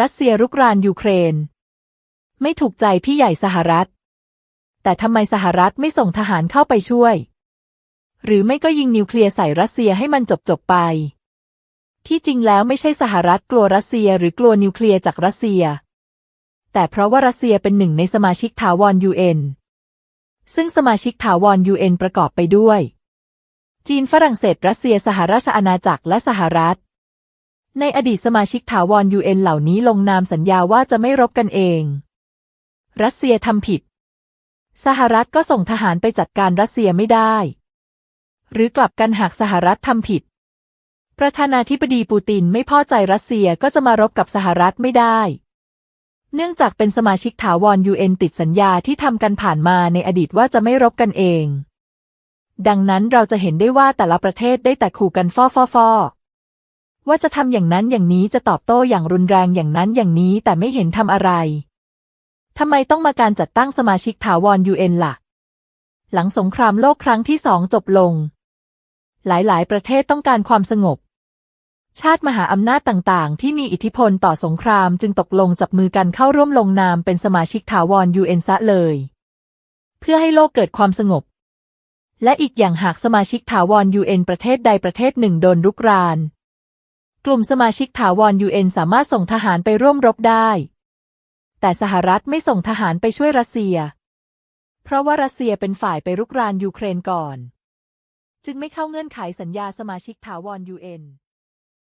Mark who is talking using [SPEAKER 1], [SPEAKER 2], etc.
[SPEAKER 1] รัสเซียรุกรานยูเครน ไม่ถูกใจพี่ใหญ่สหรัฐ แต่ทำไมสหรัฐไม่ส่งทหารเข้าไปช่วย หรือไม่ก็ยิงนิวเคลียร์ใส่รัสเซียให้มันจบจบไป ที่จริงแล้วไม่ใช่สหรัฐกลัวรัสเซียหรือกลัวนิวเคลียร์จากรัสเซีย แต่เพราะว่ารัสเซียเป็นหนึ่งในสมาชิกถาวร UN ซึ่งสมาชิกถาวร UN ประกอบไปด้วย จีนฝรั่งเศสรัสเซียสหราชอาณาจักรและสหรัฐ ในอดีตสมาชิกถาวร UN เอ็นเหล่านี้ลงนามสัญญาว่าจะไม่รบกันเอง รัสเซียทำผิด สหรัฐก็ส่งทหารไปจัดการรัสเซียไม่ได้ หรือกลับกันหากสหรัฐทำผิด ประธานาธิบดีปูตินไม่พอใจรัสเซียก็จะมารบกับสหรัฐไม่ได้ เนื่องจากเป็นสมาชิกถาวร UN ติดสัญญาที่ทำกันผ่านมาในอดีตว่าจะไม่รบกันเอง ดังนั้นเราจะเห็นได้ว่าแต่ละประเทศได้แต่ขู่กันฟ้อฟ้อฟอ ว่าจะทำอย่างนั้นอย่างนี้จะตอบโต้อย่างรุนแรงอย่างนั้นอย่างนี้แต่ไม่เห็นทำอะไรทำไมต้องมาการจัดตั้งสมาชิกถาวร UN ล่ะ หลังสงครามโลกครั้งที่สองจบลง หลายๆ ประเทศต้องการความสงบ ชาติมหาอำนาจต่างๆ ที่มีอิทธิพลต่อสงครามจึงตกลงจับมือกันเข้าร่วมลงนามเป็นสมาชิกถาวร UN ซะเลย เพื่อให้โลกเกิดความสงบ และอีกอย่างหากสมาชิกถาวร UN ประเทศใดประเทศหนึ่งโดนรุกราน ลุ่มสมาชิกถาวร UN สามารถส่งทหารไปร่วมรบได้ แต่สหรัฐไม่ส่งทหารไปช่วยรัสเซีย เพราะว่ารัสเซียเป็นฝ่ายไปรุกรานยูเครนก่อน จึงไม่เข้าเงื่อนไขสัญญาสมาชิกถาวร UN